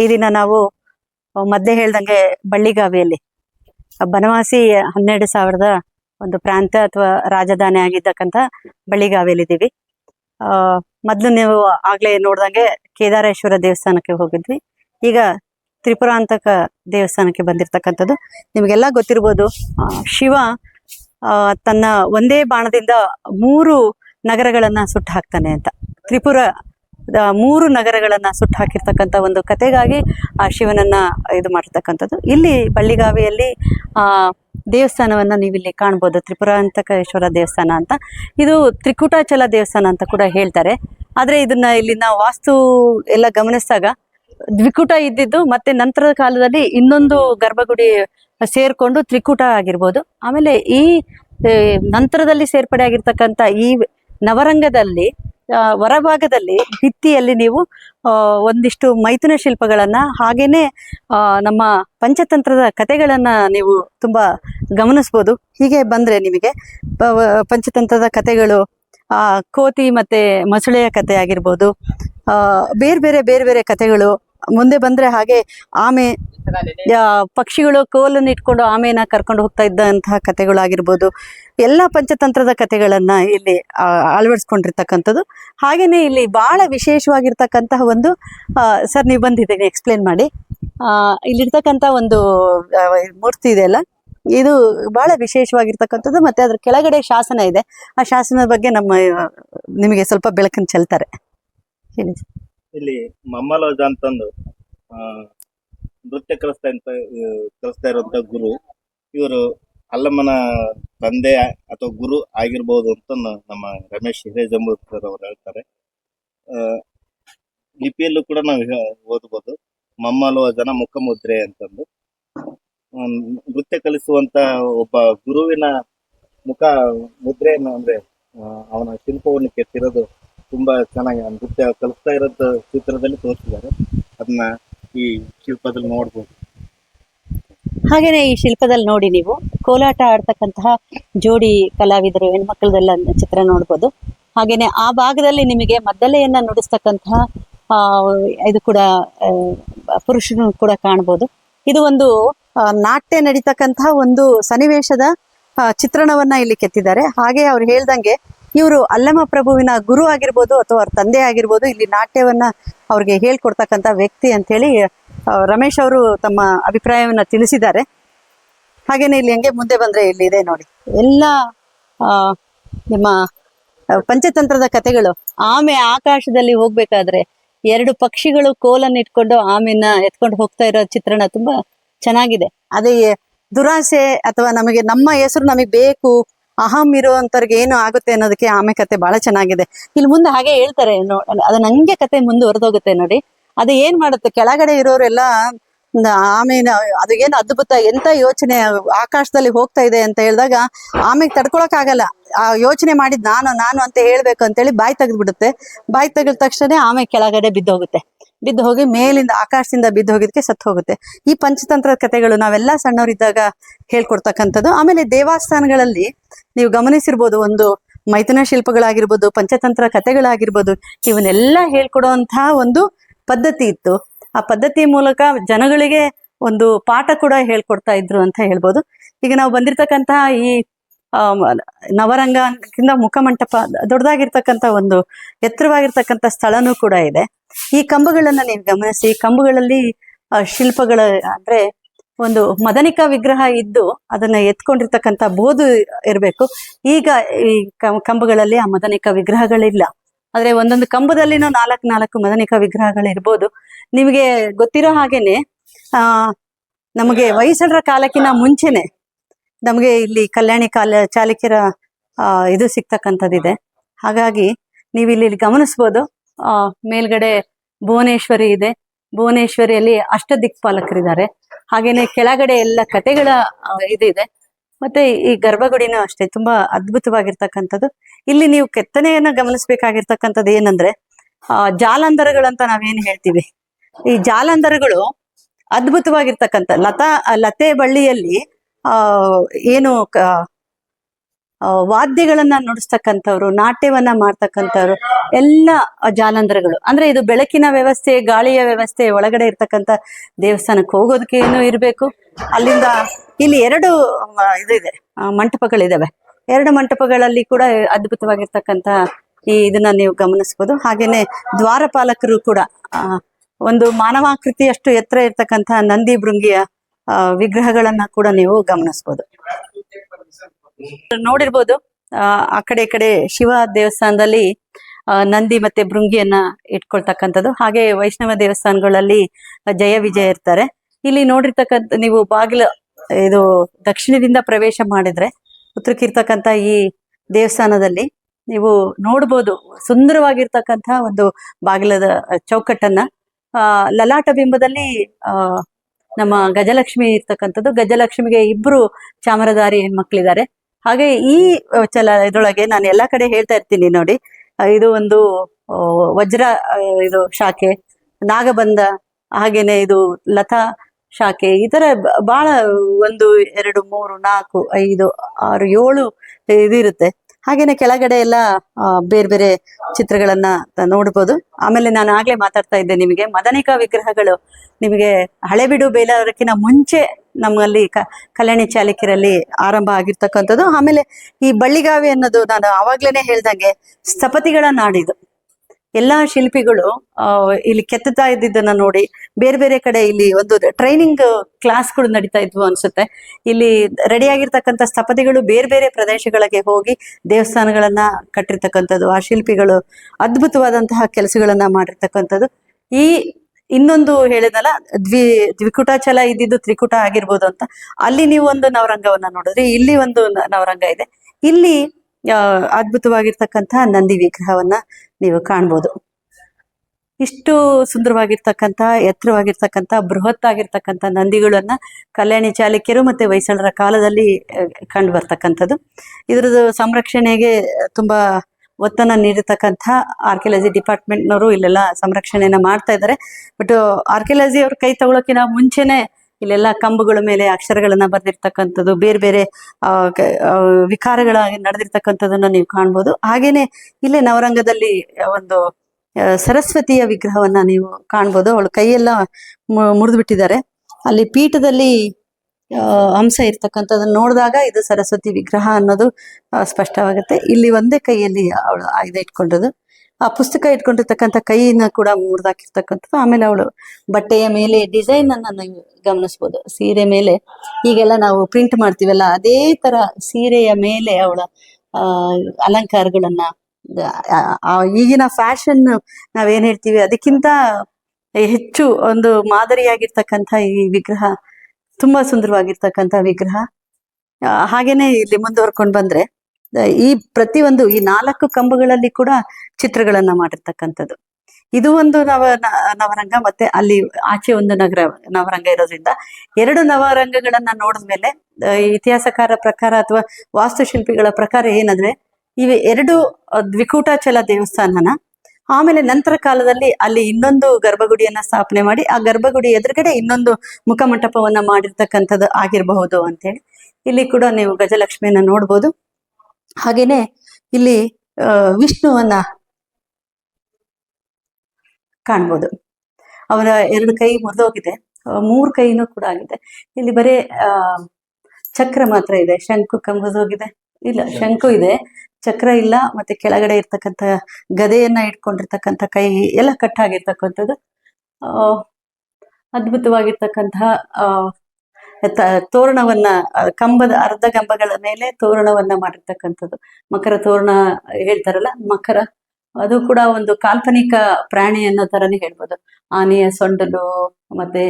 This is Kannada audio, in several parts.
ಈ ದಿನ ನಾವು ಮೊದಲೇ ಹೇಳ್ದಂಗೆ ಬಳ್ಳಿಗಾವಿಯಲ್ಲಿ. ಬನವಾಸಿ ಹನ್ನೆರಡು ಸಾವಿರದ ಒಂದು ಪ್ರಾಂತ ಅಥವಾ ರಾಜಧಾನಿ ಆಗಿದ್ದಕ್ಕಂಥ ಬಳ್ಳಿಗಾವಿಯಲ್ಲಿದ್ದೀವಿ. ಆ, ಮೊದಲು ನೀವು ಆಗ್ಲೇ ನೋಡ್ದಂಗೆ ಕೇದಾರೇಶ್ವರ ದೇವಸ್ಥಾನಕ್ಕೆ ಹೋಗಿದ್ವಿ. ಈಗ ತ್ರಿಪುರಾಂತಕ ದೇವಸ್ಥಾನಕ್ಕೆ ಬಂದಿರತಕ್ಕಂಥದ್ದು. ನಿಮಗೆಲ್ಲ ಗೊತ್ತಿರ್ಬೋದು ಶಿವ ತನ್ನ ಒಂದೇ ಬಾಣದಿಂದ ಮೂರು ನಗರಗಳನ್ನ ಸುಟ್ಟು ಹಾಕ್ತಾನೆ ಅಂತ. ತ್ರಿಪುರ ಮೂರು ನಗರಗಳನ್ನ ಸುಟ್ಟು ಹಾಕಿರ್ತಕ್ಕಂಥ ಒಂದು ಕತೆಗಾಗಿ ಆ ಶಿವನನ್ನ ಇದು ಮಾಡಿರ್ತಕ್ಕಂಥದ್ದು. ಇಲ್ಲಿ ಬಳ್ಳಿಗಾವಿಯಲ್ಲಿ, ಆ, ದೇವಸ್ಥಾನವನ್ನ ನೀವಿಲ್ಲಿ ಕಾಣ್ಬೋದು. ತ್ರಿಪುರಾಂತಕೇಶ್ವರ ದೇವಸ್ಥಾನ ಅಂತ. ಇದು ತ್ರಿಕುಟಾಚಲ ದೇವಸ್ಥಾನ ಅಂತ ಕೂಡ ಹೇಳ್ತಾರೆ. ಆದರೆ ಇದನ್ನ ಇಲ್ಲಿನ ವಾಸ್ತು ಎಲ್ಲ ಗಮನಿಸಿದಾಗ ದ್ವಿಕುಟ ಇದ್ದಿದ್ದು ಮತ್ತೆ ನಂತರದ ಕಾಲದಲ್ಲಿ ಇನ್ನೊಂದು ಗರ್ಭಗುಡಿ ಸೇರ್ಕೊಂಡು ತ್ರಿಕೂಟ ಆಗಿರ್ಬೋದು. ಆಮೇಲೆ ಈ ನಂತರದಲ್ಲಿ ಸೇರ್ಪಡೆ ಆಗಿರ್ತಕ್ಕಂಥ ಈ ನವರಂಗದಲ್ಲಿ ಹೊರಭಾಗದಲ್ಲಿ ಭಿತ್ತಿಯಲ್ಲಿ ನೀವು ಒಂದಿಷ್ಟು ಮೈಥುನ ಶಿಲ್ಪಗಳನ್ನ ಹಾಗೇನೆ ನಮ್ಮ ಪಂಚತಂತ್ರದ ಕಥೆಗಳನ್ನ ನೀವು ತುಂಬಾ ಗಮನಿಸ್ಬೋದು. ಹೀಗೆ ಬಂದ್ರೆ ನಿಮಗೆ ಪಂಚತಂತ್ರದ ಕಥೆಗಳು ಕೋತಿ ಮತ್ತೆ ಮೊಸಳೆಯ ಕಥೆ ಆಗಿರ್ಬೋದು ಬೇರೆ ಬೇರೆ ಬೇರೆ ಬೇರೆ ಕಥೆಗಳು ಮುಂದೆ ಬಂದ್ರೆ ಹಾಗೆ ಆಮೆ ಪಕ್ಷಿಗಳು ಕೋಲನ್ನು ಇಟ್ಕೊಂಡು ಆಮೆನ ಕರ್ಕೊಂಡು ಹೋಗ್ತಾ ಇದ್ದಂತಹ ಕಥೆಗಳಾಗಿರ್ಬೋದು. ಎಲ್ಲ ಪಂಚತಂತ್ರದ ಕಥೆಗಳನ್ನ ಇಲ್ಲಿ ಅಳವಡಿಸ್ಕೊಂಡಿರ್ತಕ್ಕಂಥದ್ದು. ಹಾಗೇನೆ ಇಲ್ಲಿ ಬಹಳ ವಿಶೇಷವಾಗಿರ್ತಕ್ಕಂತಹ ಒಂದು ಸರ್ ನೀವು ಬಂದಿದ್ದೀನಿ ಎಕ್ಸ್ಪ್ಲೇನ್ ಮಾಡಿ. ಇಲ್ಲಿರ್ತಕ್ಕಂಥ ಒಂದು ಮೂರ್ತಿ ಇದೆ ಅಲ್ಲ? ಇದು ಬಹಳ ವಿಶೇಷವಾಗಿರ್ತಕ್ಕಂಥದ್ದು ಮತ್ತೆ ಅದ್ರ ಕೆಳಗಡೆ ಶಾಸನ ಇದೆ. ಆ ಶಾಸನದ ಬಗ್ಗೆ ನಮ್ಮ ನಿಮಗೆ ಸ್ವಲ್ಪ ಬೆಳಕನ್ನು ಚೆಲ್ತಾರೆ. ಹೇಳಿ. ಇಲ್ಲಿ ಮಮ್ಮಲೋಜ ಅಂತಂದು ನೃತ್ಯ ಕಲಿಸ್ತಾ ಅಂತ ಕಲಿಸ್ತಾ ಇರುವಂತ ಗುರು, ಇವರು ಅಲ್ಲಮ್ಮನ ತಂದೆ ಅಥವಾ ಗುರು ಆಗಿರ್ಬೋದು ಅಂತ ನಮ್ಮ ರಮೇಶ್ ಹಿರೇಜಂಬೂರ್ ಸರ್ ಅವರು ಹೇಳ್ತಾರೆ. ಲಿಪಿಯಲ್ಲೂ ಕೂಡ ನಾವು ಓದ್ಬೋದು. ಮಮ್ಮಲೋಜನ ಮುಖಮುದ್ರೆ ಅಂತಂದು. ನೃತ್ಯ ಕಲಿಸುವಂತ ಒಬ್ಬ ಗುರುವಿನ ಮುಖ ಮುದ್ರೆಯನ್ನು ಅಂದ್ರೆ ಅವನ ಶಿಲ್ಪವನ್ನು ಕೆತ್ತಿರೋದು ತುಂಬಾ ಚೆನ್ನಾಗಿ ನೃತ್ಯ ಕಲಿಸ್ತಾ ಇರೋದು ಚಿತ್ರದಲ್ಲಿ ತೋರಿಸಿದ್ದಾರೆ. ಅದನ್ನ ಈ ಶಿಲ್ಪದಲ್ಲಿ ನೋಡ್ಬೋದು. ಹಾಗೇನೆ ಈ ಶಿಲ್ಪದಲ್ಲಿ ನೋಡಿ ನೀವು ಕೋಲಾಟ ಆಡ್ತಕ್ಕಂತಹ ಜೋಡಿ ಕಲಾವಿದರು ಹೆಣ್ಮಕ್ಳದೆಲ್ಲ ಚಿತ್ರ ನೋಡ್ಬೋದು. ಹಾಗೇನೆ ಆ ಭಾಗದಲ್ಲಿ ನಿಮಗೆ ಮದ್ದಲೆಯನ್ನ ನುಡಿಸ್ತಕ್ಕಂತಹ ಇದು ಕೂಡ ಆ, ಪುರುಷರು ಕೂಡ ಕಾಣ್ಬೋದು. ಇದು ಒಂದು ನಾಟ್ಯ ನಡೀತಕ್ಕಂತಹ ಒಂದು ಸನ್ನಿವೇಶದ ಚಿತ್ರಣವನ್ನ ಇಲ್ಲಿ ಕೆತ್ತಿದ್ದಾರೆ. ಹಾಗೆ ಅವ್ರು ಹೇಳ್ದಂಗೆ ಇವರು ಅಲ್ಲಮ ಪ್ರಭುವಿನ ಗುರು ಆಗಿರ್ಬೋದು ಅಥವಾ ಅವ್ರ ತಂದೆ ಆಗಿರ್ಬೋದು ಇಲ್ಲಿ ನಾಟ್ಯವನ್ನ ಅವ್ರಿಗೆ ಹೇಳ್ಕೊಡ್ತಕ್ಕಂಥ ವ್ಯಕ್ತಿ ಅಂತ ಹೇಳಿ ರಮೇಶ್ ಅವರು ತಮ್ಮ ಅಭಿಪ್ರಾಯವನ್ನ ತಿಳಿಸಿದ್ದಾರೆ. ಹಾಗೇನೆ ಇಲ್ಲಿ ಹೆಂಗೆ ಮುಂದೆ ಬಂದ್ರೆ ಇಲ್ಲಿ ಇದೆ ನೋಡಿ. ಎಲ್ಲ ನಿಮ್ಮ ಪಂಚತಂತ್ರದ ಕಥೆಗಳು. ಆಮೆ ಆಕಾಶದಲ್ಲಿ ಹೋಗ್ಬೇಕಾದ್ರೆ ಎರಡು ಪಕ್ಷಿಗಳು ಕೋಲನ್ನು ಇಟ್ಕೊಂಡು ಆಮೆನ ಎತ್ಕೊಂಡು ಹೋಗ್ತಾ ಇರೋ ಚಿತ್ರಣ ತುಂಬಾ ಚೆನ್ನಾಗಿದೆ. ಅದೇ ದುರಾಸೆ ಅಥವಾ ನಮಗೆ ನಮ್ಮ ಹೆಸರು ನಮಗೆ ಬೇಕು ಅಹಂ ಇರುವಂತವ್ರಿಗೆ ಏನು ಆಗುತ್ತೆ ಅನ್ನೋದಕ್ಕೆ ಆಮೆ ಕತೆ ಬಹಳ ಚೆನ್ನಾಗಿದೆ. ಇಲ್ಲಿ ಮುಂದೆ ಹಾಗೆ ಹೇಳ್ತಾರೆ ನೋ- ನಂಗೆ ಕತೆ ಮುಂದುವರೆದೋಗುತ್ತೆ ನೋಡಿ. ಅದು ಏನ್ ಮಾಡುತ್ತೆ? ಕೆಳಗಡೆ ಇರೋರೆಲ್ಲ ಆಮೇನ, ಅದು ಏನು ಅದ್ಭುತ, ಎಂತ ಯೋಚನೆ, ಆಕಾಶದಲ್ಲಿ ಹೋಗ್ತಾ ಇದೆ ಅಂತ ಹೇಳಿದಾಗ ಆಮೇಲೆ ತಡ್ಕೊಳಕ್ ಆಗಲ್ಲ. ಆ ಯೋಚನೆ ಮಾಡಿದ್ ನಾನು ನಾನು ಅಂತ ಹೇಳ್ಬೇಕು ಅಂತೇಳಿ ಬಾಯಿ ತೆಗೆದ್ಬಿಡುತ್ತೆ. ಬಾಯಿ ತೆಗೆದ ತಕ್ಷಣ ಆಮೇಲೆ ಕೆಳಗಡೆ ಬಿದ್ದು ಹೋಗುತ್ತೆ ಬಿದ್ದು ಹೋಗಿ ಮೇಲಿಂದ ಆಕಾಶದಿಂದ ಬಿದ್ದು ಹೋಗಿದ್ದಕ್ಕೆ ಸತ್ತು ಹೋಗುತ್ತೆ. ಈ ಪಂಚತಂತ್ರ ಕಥೆಗಳು ನಾವೆಲ್ಲ ಸಣ್ಣವರಿದ್ದಾಗ ಹೇಳ್ಕೊಡ್ತಕ್ಕಂಥದ್ದು. ಆಮೇಲೆ ದೇವಸ್ಥಾನಗಳಲ್ಲಿ ನೀವು ಗಮನಿಸಿರ್ಬೋದು ಒಂದು ಮೈಥುನ ಶಿಲ್ಪಗಳಾಗಿರ್ಬೋದು ಪಂಚತಂತ್ರ ಕಥೆಗಳಾಗಿರ್ಬೋದು ಇವನ್ನೆಲ್ಲ ಹೇಳ್ಕೊಡುವಂತಹ ಒಂದು ಪದ್ಧತಿ ಇತ್ತು. ಆ ಪದ್ಧತಿ ಮೂಲಕ ಜನಗಳಿಗೆ ಒಂದು ಪಾಠ ಕೂಡ ಹೇಳ್ಕೊಡ್ತಾ ಇದ್ರು ಅಂತ ಹೇಳ್ಬೋದು. ಈಗ ನಾವು ಬಂದಿರತಕ್ಕಂತಹ ಈ ಆ, ನವರಂಗಕ್ಕಿಂತ ಮುಖಮಂಟಪ ದೊಡ್ಡದಾಗಿರ್ತಕ್ಕಂಥ ಒಂದು ಎತ್ತರವಾಗಿರ್ತಕ್ಕಂಥ ಸ್ಥಳನೂ ಕೂಡ ಇದೆ. ಈ ಕಂಬಗಳನ್ನ ನೀವು ಗಮನಿಸಿ ಕಂಬಗಳಲ್ಲಿ ಶಿಲ್ಪಗಳ, ಅಂದ್ರೆ ಒಂದು ಮದನಿಕಾ ವಿಗ್ರಹ ಇದ್ದು ಅದನ್ನ ಎತ್ಕೊಂಡಿರ್ತಕ್ಕಂಥ ಬೋಧು ಇರಬೇಕು. ಈಗ ಈ ಕಂಬಗಳಲ್ಲಿ ಆ ಮದನಿಕಾ ವಿಗ್ರಹಗಳಿಲ್ಲ. ಆದ್ರೆ ಒಂದೊಂದು ಕಂಬದಲ್ಲಿನೂ ನಾಲ್ಕು ನಾಲ್ಕು ಮದನಿಕಾ ವಿಗ್ರಹಗಳಿರ್ಬೋದು. ನಿಮಗೆ ಗೊತ್ತಿರೋ ಹಾಗೇನೆ, ಆ, ನಮಗೆ ಹೊಯ್ಸಳರ ಕಾಲಕ್ಕಿಂತ ಮುಂಚೆನೆ ನಮಗೆ ಇಲ್ಲಿ ಕಲ್ಯಾಣಿ ಕಾಲ ಚಾಲುಕ್ಯರ ಇದು ಸಿಗ್ತಕ್ಕಂಥದ್ದಿದೆ. ಹಾಗಾಗಿ ನೀವು ಇಲ್ಲಿ ಗಮನಿಸ್ಬೋದು. ಮೇಲ್ಗಡೆ ಭುವನೇಶ್ವರಿ ಇದೆ. ಭುವನೇಶ್ವರಿಯಲ್ಲಿ ಅಷ್ಟ ದಿಕ್ಪಾಲಕರಿದ್ದಾರೆ ಹಾಗೇನೆ ಕೆಳಗಡೆ ಎಲ್ಲ ಕತೆಗಳ ಇದಿದೆ. ಮತ್ತೆ ಈ ಗರ್ಭಗುಡಿನೂ ಅಷ್ಟೇ, ತುಂಬಾ ಅದ್ಭುತವಾಗಿರ್ತಕ್ಕಂಥದ್ದು. ಇಲ್ಲಿ ನೀವು ಕೆತ್ತನೆಯನ್ನ ಗಮನಿಸ್ಬೇಕಾಗಿರ್ತಕ್ಕಂಥದ್ದು ಏನಂದ್ರೆ, ಆ ಜಾಲಂಧರಗಳಂತ ನಾವೇನ್ ಹೇಳ್ತೀವಿ. ಈ ಜಾಲಂಧರಗಳು ಅದ್ಭುತವಾಗಿರ್ತಕ್ಕಂಥ, ಲತಾ, ಲತೆ ಬಳ್ಳಿಯಲ್ಲಿ, ಆ, ಏನು ವಾದ್ಯಗಳನ್ನ ನುಡಿಸ್ತಕ್ಕಂಥವ್ರು, ನಾಟ್ಯವನ್ನ ಮಾಡ್ತಕ್ಕಂಥವ್ರು, ಎಲ್ಲ ಜಾಲಂಧರಗಳು. ಅಂದ್ರೆ ಇದು ಬೆಳಕಿನ ವ್ಯವಸ್ಥೆ, ಗಾಳಿಯ ವ್ಯವಸ್ಥೆ ಒಳಗಡೆ ಇರ್ತಕ್ಕಂಥ ದೇವಸ್ಥಾನಕ್ಕೆ ಹೋಗೋದಕ್ಕೆ ಏನು ಇರಬೇಕು. ಅಲ್ಲಿಂದ ಇಲ್ಲಿ ಎರಡು ಇದು ಇದೆ ಮಂಟಪಗಳಿದಾವೆ. ಎರಡು ಮಂಟಪಗಳಲ್ಲಿ ಕೂಡ ಅದ್ಭುತವಾಗಿರ್ತಕ್ಕಂಥ ಈ ಇದನ್ನ ನೀವು ಗಮನಿಸ್ಬೋದು. ಹಾಗೇನೆ ದ್ವಾರಪಾಲಕರು ಕೂಡ ಒಂದು ಮಾನವಾಕೃತಿಯಷ್ಟು ಎತ್ತರ ಇರ್ತಕ್ಕಂಥ ನಂದಿ ಭೃಂಗಿಯ ವಿಗ್ರಹಗಳನ್ನ ಕೂಡ ನೀವು ಗಮನಿಸ್ಬೋದು. ನೋಡಿರ್ಬೋದು. ಆ, ಕಡೆ ಕಡೆ ಶಿವ ದೇವಸ್ಥಾನದಲ್ಲಿ ನಂದಿ ಮತ್ತೆ ಭೃಂಗಿಯನ್ನ ಇಟ್ಕೊಳ್ತಕ್ಕಂಥದ್ದು. ಹಾಗೆ ವೈಷ್ಣವ ದೇವಸ್ಥಾನಗಳಲ್ಲಿ ಜಯ ವಿಜಯ ಇರ್ತಾರೆ. ಇಲ್ಲಿ ನೋಡಿರ್ತಕ್ಕಂಥ ನೀವು ಬಾಗಿಲು ಇದು ದಕ್ಷಿಣದಿಂದ ಪ್ರವೇಶ ಮಾಡಿದ್ರೆ ಉತ್ತರಕ್ಕಿರ್ತಕ್ಕಂಥ ಈ ದೇವಸ್ಥಾನದಲ್ಲಿ ನೀವು ನೋಡ್ಬೋದು. ಸುಂದರವಾಗಿರ್ತಕ್ಕಂಥ ಒಂದು ಬಾಗಿಲದ ಚೌಕಟ್ಟನ್ನ. ಆ ಲಲಾಟ ಬಿಂಬದಲ್ಲಿ ಆ ನಮ್ಮ ಗಜಲಕ್ಷ್ಮಿ ಇರ್ತಕ್ಕಂಥದ್ದು. ಗಜಲಕ್ಷ್ಮಿಗೆ ಇಬ್ರು ಚಾಮರದಾರಿ ಹೆಣ್ಮಕ್ಳಿದ್ದಾರೆ. ಹಾಗೆ ಈ ಚಲ, ಇದ್ರೊಳಗೆ ನಾನು ಎಲ್ಲಾ ಕಡೆ ಹೇಳ್ತಾ ಇರ್ತೀನಿ ನೋಡಿ. ಇದು ಒಂದು ವಜ್ರ ಇದು ಶಾಖೆ, ನಾಗಬಂಧ, ಹಾಗೇನೆ ಇದು ಲತಾ ಶಾಖೆ, ಈ ತರ ಬಹಳ ಒಂದು, ಎರಡು, ಮೂರು, ನಾಲ್ಕು, ಐದು, ಆರು, ಏಳು ಇದು ಇರುತ್ತೆ. ಹಾಗೇನೆ ಕೆಳಗಡೆ ಎಲ್ಲ ಬೇರೆ ಬೇರೆ ಚಿತ್ರಗಳನ್ನ ನೋಡ್ಬೋದು. ಆಮೇಲೆ ನಾನು ಆಗ್ಲೇ ಮಾತಾಡ್ತಾ ಇದ್ದೆ ನಿಮಗೆ. ಮದನಿಕಾ ವಿಗ್ರಹಗಳು ನಿಮಗೆ ಹಳೆಬಿಡು ಬೇಲಾರಕ್ಕಿಂತ ಮುಂಚೆ ನಮ್ಮಲ್ಲಿ ಕ, ಕಲ್ಯಾಣಿ ಚಾಲುಕ್ಯರಲ್ಲಿ ಆರಂಭ ಆಗಿರ್ತಕ್ಕಂಥದ್ದು. ಆಮೇಲೆ ಈ ಬಳ್ಳಿಗಾವಿ ಅನ್ನೋದು ನಾನು ಆವಾಗ್ಲೇನೆ ಹೇಳ್ದಂಗೆ ಸ್ಥಪತಿಗಳ ನಾಡಿದು. ಎಲ್ಲಾ ಶಿಲ್ಪಿಗಳು ಇಲ್ಲಿ ಕೆತ್ತತಾ ಇದ್ದಿದ್ದನ್ನ ನೋಡಿ ಬೇರೆ ಬೇರೆ ಕಡೆ ಇಲ್ಲಿ ಒಂದು ಟ್ರೈನಿಂಗ್ ಕ್ಲಾಸ್ಗಳು ನಡೀತಾ ಇದ್ವು ಅನ್ಸುತ್ತೆ. ಇಲ್ಲಿ ರೆಡಿ ಆಗಿರ್ತಕ್ಕಂಥ ಸ್ಥಪತಿಗಳು ಬೇರೆ ಬೇರೆ ಪ್ರದೇಶಗಳಿಗೆ ಹೋಗಿ ದೇವಸ್ಥಾನಗಳನ್ನ ಕಟ್ಟಿರ್ತಕ್ಕಂಥದ್ದು, ಆ ಶಿಲ್ಪಿಗಳು ಅದ್ಭುತವಾದಂತಹ ಕೆಲಸಗಳನ್ನ ಮಾಡಿರ್ತಕ್ಕಂಥದ್ದು. ಈ ಇನ್ನೊಂದು ಹೇಳಿದಲ್ಲ ದ್ವಿ, ದ್ವಿಕುಟಾಚಲ ಇದ್ದಿದ್ದು ತ್ರಿಕುಟ ಆಗಿರ್ಬೋದು ಅಂತ. ಅಲ್ಲಿ ನೀವು ಒಂದು ನವರಂಗವನ್ನ ನೋಡಿದ್ರೆ, ಇಲ್ಲಿ ಒಂದು ನವರಂಗ ಇದೆ. ಇಲ್ಲಿ ಅದ್ಭುತವಾಗಿರ್ತಕ್ಕಂತಹ ನಂದಿ ವಿಗ್ರಹವನ್ನ ನೀವು ಕಾಣ್ಬೋದು. ಇಷ್ಟು ಸುಂದರವಾಗಿರ್ತಕ್ಕಂತಹ ಎತ್ತರವಾಗಿರ್ತಕ್ಕಂಥ ಬೃಹತ್ ಆಗಿರ್ತಕ್ಕಂಥ ನಂದಿಗಳನ್ನ ಕಲ್ಯಾಣಿ ಚಾಲುಕ್ಯರು ಮತ್ತೆ ಹೊಯ್ಸಳರ ಕಾಲದಲ್ಲಿ ಕಂಡು ಬರ್ತಕ್ಕಂಥದ್ದು. ಇದ್ರದ್ದು ಸಂರಕ್ಷಣೆಗೆ ತುಂಬಾ ಒತ್ತನ್ನ ನೀಡಿರ್ತಕ್ಕಂಥ ಆರ್ಕಿಯಾಲಜಿ ಡಿಪಾರ್ಟ್ಮೆಂಟ್ನವರು ಇಲ್ಲೆಲ್ಲ ಸಂರಕ್ಷಣೆಯನ್ನು ಮಾಡ್ತಾ ಇದ್ದಾರೆ. ಬಟ್ ಆರ್ಕಿಯಾಲಜಿ ಅವ್ರ ಕೈ ತಗೊಳಕಿನ ಮುಂಚೆನೆ ಇಲ್ಲೆಲ್ಲ ಕಂಬಗಳ ಮೇಲೆ ಅಕ್ಷರಗಳನ್ನ ಬರೆದಿರ್ತಕ್ಕಂಥದ್ದು, ಬೇರೆ ಬೇರೆ ವಿಕಾರಗಳಾಗಿ ನಡೆದಿರ್ತಕ್ಕಂಥದ್ದನ್ನ ನೀವು ಕಾಣ್ಬೋದು. ಹಾಗೇನೆ ಇಲ್ಲೇ ನವರಂಗದಲ್ಲಿ ಒಂದು ಸರಸ್ವತಿಯ ವಿಗ್ರಹವನ್ನ ನೀವು ಕಾಣ್ಬೋದು. ಅವಳು ಕೈಯೆಲ್ಲ ಮುರಿದು ಬಿಟ್ಟಿದ್ದಾರೆ ಅಲ್ಲಿ ಪೀಠದಲ್ಲಿ ಅಂಶ ಇರ್ತಕ್ಕಂಥದ್ದನ್ನು ನೋಡಿದಾಗ ಇದು ಸರಸ್ವತಿ ವಿಗ್ರಹ ಅನ್ನೋದು ಸ್ಪಷ್ಟವಾಗುತ್ತೆ. ಇಲ್ಲಿ ಒಂದೇ ಕೈಯಲ್ಲಿ ಅವಳು ಆಯುಧ ಇಟ್ಕೊಂಡದ್ದು ಆ ಪುಸ್ತಕ ಇಟ್ಕೊಂಡಿರ್ತಕ್ಕಂಥ ಕೈಯನ್ನ ಕೂಡ ಮುರಿದಾಕಿರ್ತಕ್ಕಂಥದ್ದು. ಆಮೇಲೆ ಅವಳು ಬಟ್ಟೆಯ ಮೇಲೆ ಡಿಸೈನ್ ಅನ್ನ ನೀವು ಗಮನಿಸ್ಬೋದು. ಸೀರೆ ಮೇಲೆ ಈಗೆಲ್ಲ ನಾವು ಪ್ರಿಂಟ್ ಮಾಡ್ತೀವಲ್ಲ, ಅದೇ ತರ ಸೀರೆಯ ಮೇಲೆ ಅವಳ ಅಲಂಕಾರಗಳನ್ನ ಈಗಿನ ಫ್ಯಾಷನ್ ನಾವೇನ್ ಹೇಳ್ತೀವಿ, ಅದಕ್ಕಿಂತ ಹೆಚ್ಚು ಒಂದು ಮಾದರಿಯಾಗಿರ್ತಕ್ಕಂಥ ಈ ವಿಗ್ರಹ ತುಂಬಾ ಸುಂದರವಾಗಿರ್ತಕ್ಕಂಥ ವಿಗ್ರಹ. ಹಾಗೇನೆ ಇಲ್ಲಿ ಮುಂದುವರ್ಕೊಂಡು ಬಂದ್ರೆ ಈ ಪ್ರತಿಯೊಂದು ಈ ನಾಲ್ಕು ಕಂಬಗಳಲ್ಲಿ ಕೂಡ ಚಿತ್ರಗಳನ್ನ ಮಾಡಿರ್ತಕ್ಕಂಥದ್ದು. ಇದು ಒಂದು ನವ ನವರಂಗ ಮತ್ತೆ ಅಲ್ಲಿ ಆಚೆ ಒಂದು ನಗರ, ನವರಂಗ ಇರೋದ್ರಿಂದ ಎರಡು ನವರಂಗಗಳನ್ನ ನೋಡಿದ್ಮೇಲೆ ಇತಿಹಾಸಕಾರ ಪ್ರಕಾರ ಅಥವಾ ವಾಸ್ತುಶಿಲ್ಪಿಗಳ ಪ್ರಕಾರ ಏನಂದ್ರೆ, ಇವೆ ಎರಡು ದ್ವಿಕೂಟಾಚಲ ದೇವಸ್ಥಾನನ ಆಮೇಲೆ ನಂತರ ಕಾಲದಲ್ಲಿ ಅಲ್ಲಿ ಇನ್ನೊಂದು ಗರ್ಭಗುಡಿಯನ್ನ ಸ್ಥಾಪನೆ ಮಾಡಿ, ಆ ಗರ್ಭಗುಡಿ ಎದುರುಗಡೆ ಇನ್ನೊಂದು ಮುಖಮಂಟಪವನ್ನ ಮಾಡಿರ್ತಕ್ಕಂಥದ್ದು ಆಗಿರಬಹುದು ಅಂತೇಳಿ. ಇಲ್ಲಿ ಕೂಡ ನೀವು ಗಜಲಕ್ಷ್ಮಿಯನ್ನ ನೋಡ್ಬೋದು. ಹಾಗೇನೆ ಇಲ್ಲಿ ವಿಷ್ಣುವನ್ನ ಕಾಣ್ಬೋದು. ಅವರ ಎರಡು ಕೈ ಮುರಿದೋಗಿದೆ. ಮೂರು ಕೈನೂ ಕೂಡ ಆಗಿದೆ. ಇಲ್ಲಿ ಬರೀ ಚಕ್ರ ಮಾತ್ರ ಇದೆ. ಶಂಕು ಕಂಬದೋಗಿದೆ. ಇಲ್ಲ, ಶಂಕು ಇದೆ. ಚಕ್ರ ಇಲ್ಲ, ಮತ್ತೆ ಕೆಳಗಡೆ ಇರ್ತಕ್ಕಂಥ ಗದೆಯನ್ನ ಇಟ್ಕೊಂಡಿರ್ತಕ್ಕಂಥ ಕೈ ಎಲ್ಲ ಕಟ್ ಆಗಿರ್ತಕ್ಕಂಥದ್ದು. ಅದ್ಭುತವಾಗಿರ್ತಕ್ಕಂತಹ ತೋರಣವನ್ನ ಕಂಬದ, ಅರ್ಧ ಕಂಬಗಳ ಮೇಲೆ ತೋರಣವನ್ನ ಮಾಡಿರ್ತಕ್ಕಂಥದ್ದು. ಮಕರ ತೋರಣ ಹೇಳ್ತಾರಲ್ಲ, ಮಕರ. ಅದು ಕೂಡ ಒಂದು ಕಾಲ್ಪನಿಕ ಪ್ರಾಣಿ ಅನ್ನೋ ತರನೇ ಹೇಳ್ಬೋದು. ಆನೆಯ ಸೊಂಡಲು ಮತ್ತೆ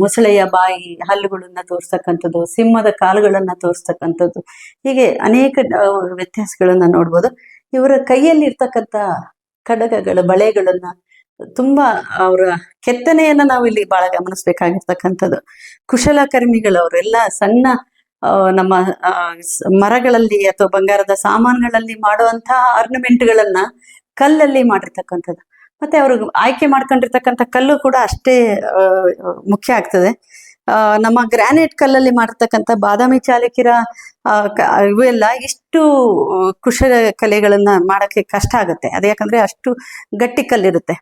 ಮೊಸಳೆಯ ಬಾಯಿ, ಹಲ್ಲುಗಳನ್ನ ತೋರಿಸ್ತಕ್ಕಂಥದ್ದು ಸಿಂಹದ ಕಾಲುಗಳನ್ನ ತೋರಿಸ್ತಕ್ಕಂಥದ್ದು ಹೀಗೆ ಅನೇಕ ವ್ಯತ್ಯಾಸಗಳನ್ನ ನೋಡ್ಬೋದು. ಇವರ ಕೈಯಲ್ಲಿ ಇರ್ತಕ್ಕಂಥ ಕಡಗಗಳ ಬಳೆಗಳನ್ನ ತುಂಬಾ ಅವರ ಕೆತ್ತನೆಯನ್ನ ನಾವು ಇಲ್ಲಿ ಬಹಳ ಗಮನಿಸ್ಬೇಕಾಗಿರ್ತಕ್ಕಂಥದ್ದು ಕುಶಲಕರ್ಮಿಗಳವರೆಲ್ಲ ಸಣ್ಣ ನಮ್ಮ ಮರಗಳಲ್ಲಿ ಅಥವಾ ಬಂಗಾರದ ಸಾಮಾನುಗಳಲ್ಲಿ ಮಾಡುವಂತಹ ಆರ್ನಮೆಂಟ್ಗಳನ್ನ ಕಲ್ಲಲ್ಲಿ ಮಾಡಿರ್ತಕ್ಕಂಥದ್ದು. ಮತ್ತೆ ಅವರು ಆಯ್ಕೆ ಮಾಡ್ಕೊಂಡಿರ್ತಕ್ಕಂಥ ಕಲ್ಲು ಕೂಡ ಅಷ್ಟೇ ಮುಖ್ಯ ಆಗ್ತದೆ. ನಮ್ಮ ಗ್ರಾನೈಟ್ ಕಲ್ಲಲ್ಲಿ ಮಾಡಿರ್ತಕ್ಕಂಥ ಬಾದಾಮಿ ಚಾಲುಕ್ಯರ ಇವೆಲ್ಲ ಇಷ್ಟು ಕುಶಲ ಕಲೆಗಳನ್ನ ಮಾಡಕ್ಕೆ ಕಷ್ಟ ಆಗುತ್ತೆ. ಅದು ಯಾಕಂದ್ರೆ ಅಷ್ಟು ಗಟ್ಟಿ ಕಲ್ಲಿರುತ್ತೆ.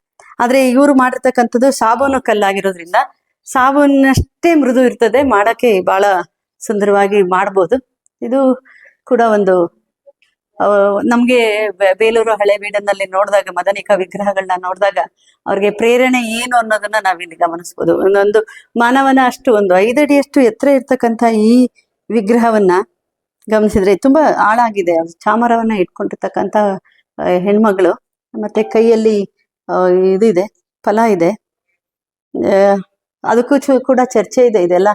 ಆದ್ರೆ ಇವರು ಮಾಡಿರ್ತಕ್ಕಂಥದ್ದು ಸಾಬೂನು ಕಲ್ಲಾಗಿರೋದ್ರಿಂದ ಸಾಬೂನಷ್ಟೇ ಮೃದು ಇರ್ತದೆ, ಮಾಡಕ್ಕೆ ಬಹಳ ಸುಂದರವಾಗಿ ಮಾಡ್ಬೋದು. ಇದು ಕೂಡ ಒಂದು ನಮಗೆ ಬೇಲೂರು ಹಳೆಬೀಡನಲ್ಲಿ ನೋಡಿದಾಗ, ಮದನಿಕ ವಿಗ್ರಹಗಳನ್ನ ನೋಡಿದಾಗ ಅವ್ರಿಗೆ ಪ್ರೇರಣೆ ಏನು ಅನ್ನೋದನ್ನ ನಾವಿಲ್ಲಿ ಗಮನಿಸ್ಬೋದು. ಒಂದೊಂದು ಮಾನವನ ಅಷ್ಟು ಒಂದು ಐದಡಿಯಷ್ಟು ಎತ್ತರ ಇರ್ತಕ್ಕಂಥ ಈ ವಿಗ್ರಹವನ್ನ ಗಮನಿಸಿದ್ರೆ ತುಂಬಾ ಆಳಾಗಿದೆ ಚಾಮರವನ್ನ ಇಟ್ಕೊಂಡಿರ್ತಕ್ಕಂಥ ಹೆಣ್ಮಗಳು, ಮತ್ತೆ ಕೈಯಲ್ಲಿ ಇದು ಇದೆ, ಫಲ ಇದೆ. ಅದಕ್ಕೂ ಚು- ಕೂಡ ಚರ್ಚೆ ಇದೆ ಇದೆಲ್ಲ.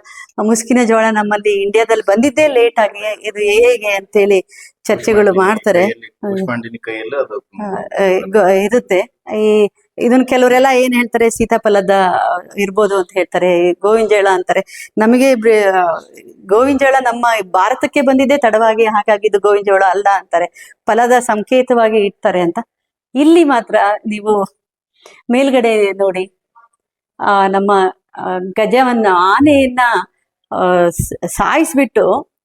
ಮುಸ್ಕಿನ ಜೋಳ ನಮ್ಮಲ್ಲಿ ಇಂಡಿಯಾದಲ್ಲಿ ಬಂದಿದ್ದೇ ಲೇಟ್ ಆಗಿ ಇದು ಹೇಗೆ ಅಂತೇಳಿ ಚರ್ಚೆಗಳು ಮಾಡ್ತಾರೆ. ಇರುತ್ತೆ. ಈ ಇದನ್ನ ಕೆಲವರೆಲ್ಲ ಏನ್ ಹೇಳ್ತಾರೆ ಸೀತಾಫಲದ ಇರ್ಬೋದು ಅಂತ ಹೇಳ್ತಾರೆ ಗೋವಿನ ಜೋಳ ಅಂತಾರೆ. ನಮಗೆ ಗೋವಿನ ಜೋಳ ನಮ್ಮ ಭಾರತಕ್ಕೆ ಬಂದಿದ್ದೇ ತಡವಾಗಿ ಹಾಗಾಗಿ ಇದು ಗೋವಿಂಜಾಳ ಅಲ್ಲ ಅಂತಾರೆ. ಫಲದ ಸಂಕೇತವಾಗಿ ಇಡ್ತಾರೆ ಅಂತ. ಇಲ್ಲಿ ಮಾತ್ರ ನೀವು ಮೇಲ್ಗಡೆ ನೋಡಿ ಆ ನಮ್ಮ ಗಜವನ್ನ, ಆನೆಯನ್ನ ಸಾಯಿಸ್ಬಿಟ್ಟು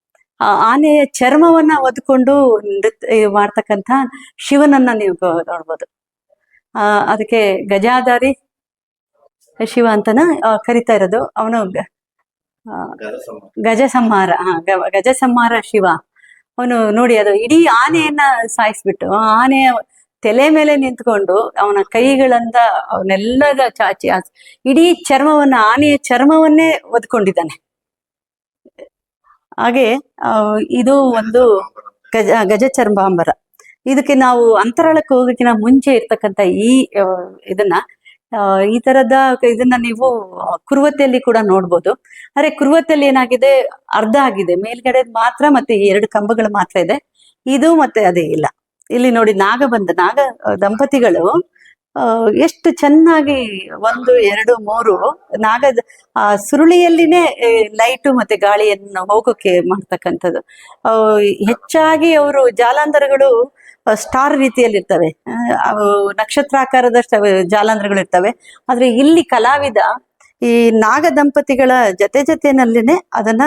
ಆನೆಯ ಚರ್ಮವನ್ನ ಒದ್ಕೊಂಡು ನೃತ್ಯ ಮಾಡ್ತಕ್ಕಂತ ಶಿವನನ್ನ ನೀವು ನೋಡ್ಬೋದು. ಆ, ಅದಕ್ಕೆ ಗಜಾಧಾರಿ ಶಿವ ಅಂತನ ಕರಿತಾ ಇರೋದು. ಅವನು ಗಜ ಸಂಹಾರ ಗಜ ಸಂಹಾರ ಶಿವ. ಅವನು ನೋಡಿ ಅದು ಇಡೀ ಆನೆಯನ್ನ ಸಾಯಿಸ್ಬಿಟ್ಟು ಆನೆಯ ತಲೆ ಮೇಲೆ ನಿಂತ್ಕೊಂಡು ಅವನ ಕೈಗಳಿಂದ ಅವನ್ನೆಲ್ಲದ ಚಾಚಿ ಇಡೀ ಚರ್ಮವನ್ನ, ಆನೆಯ ಚರ್ಮವನ್ನೇ ಒದ್ಕೊಂಡಿದ್ದಾನೆ. ಹಾಗೆ ಇದು ಒಂದು ಗಜ ಗಜ ಚರ್ಮಾಂಬರ. ಇದಕ್ಕೆ ನಾವು ಅಂತರಾಳಕ್ಕೆ ಹೋಗೋಕ್ಕಿಂತ ಮುಂಚೆ ಇರ್ತಕ್ಕಂಥ ಈ ಇದನ್ನ ಈ ತರದ ಇದನ್ನ ನೀವು ಕುರುವತೆಯಲ್ಲಿ ಕೂಡ ನೋಡ್ಬೋದು. ಅರೆ ಕುರುವತೆಯಲ್ಲಿ ಏನಾಗಿದೆ? ಅರ್ಧ ಆಗಿದೆ. ಮೇಲ್ಗಡೆ ಮಾತ್ರ ಮತ್ತೆ ಎರಡು ಕಂಬಗಳು ಮಾತ್ರ ಇದೆ. ಇದು ಮತ್ತೆ ಅದೇ ಇಲ್ಲ. ಇಲ್ಲಿ ನೋಡಿ ನಾಗ ಬಂದ ನಾಗ ದಂಪತಿಗಳು ಎಷ್ಟು ಚೆನ್ನಾಗಿ ಒಂದು ಎರಡು ಮೂರು ನಾಗದ ಆ ಸುರುಳಿಯಲ್ಲಿನೇ ಲೈಟು ಮತ್ತೆ ಗಾಳಿಯನ್ನು ಹೋಗೋಕೆ ಮಾಡ್ತಕ್ಕಂಥದ್ದು. ಹೆಚ್ಚಾಗಿ ಅವರು ಜಾಲಾಂಧರಗಳು ಸ್ಟಾರ್ ರೀತಿಯಲ್ಲಿ ಇರ್ತವೆ ಆ, ಅವು ನಕ್ಷತ್ರಾಕಾರದ ಜಾಲಾಂಧ್ರಗಳು ಇರ್ತವೆ. ಆದ್ರೆ ಇಲ್ಲಿ ಕಲಾವಿದ ಈ ನಾಗ ದಂಪತಿಗಳ ಜೊತೆ ಜೊತೆನಲ್ಲಿನೇ ಅದನ್ನ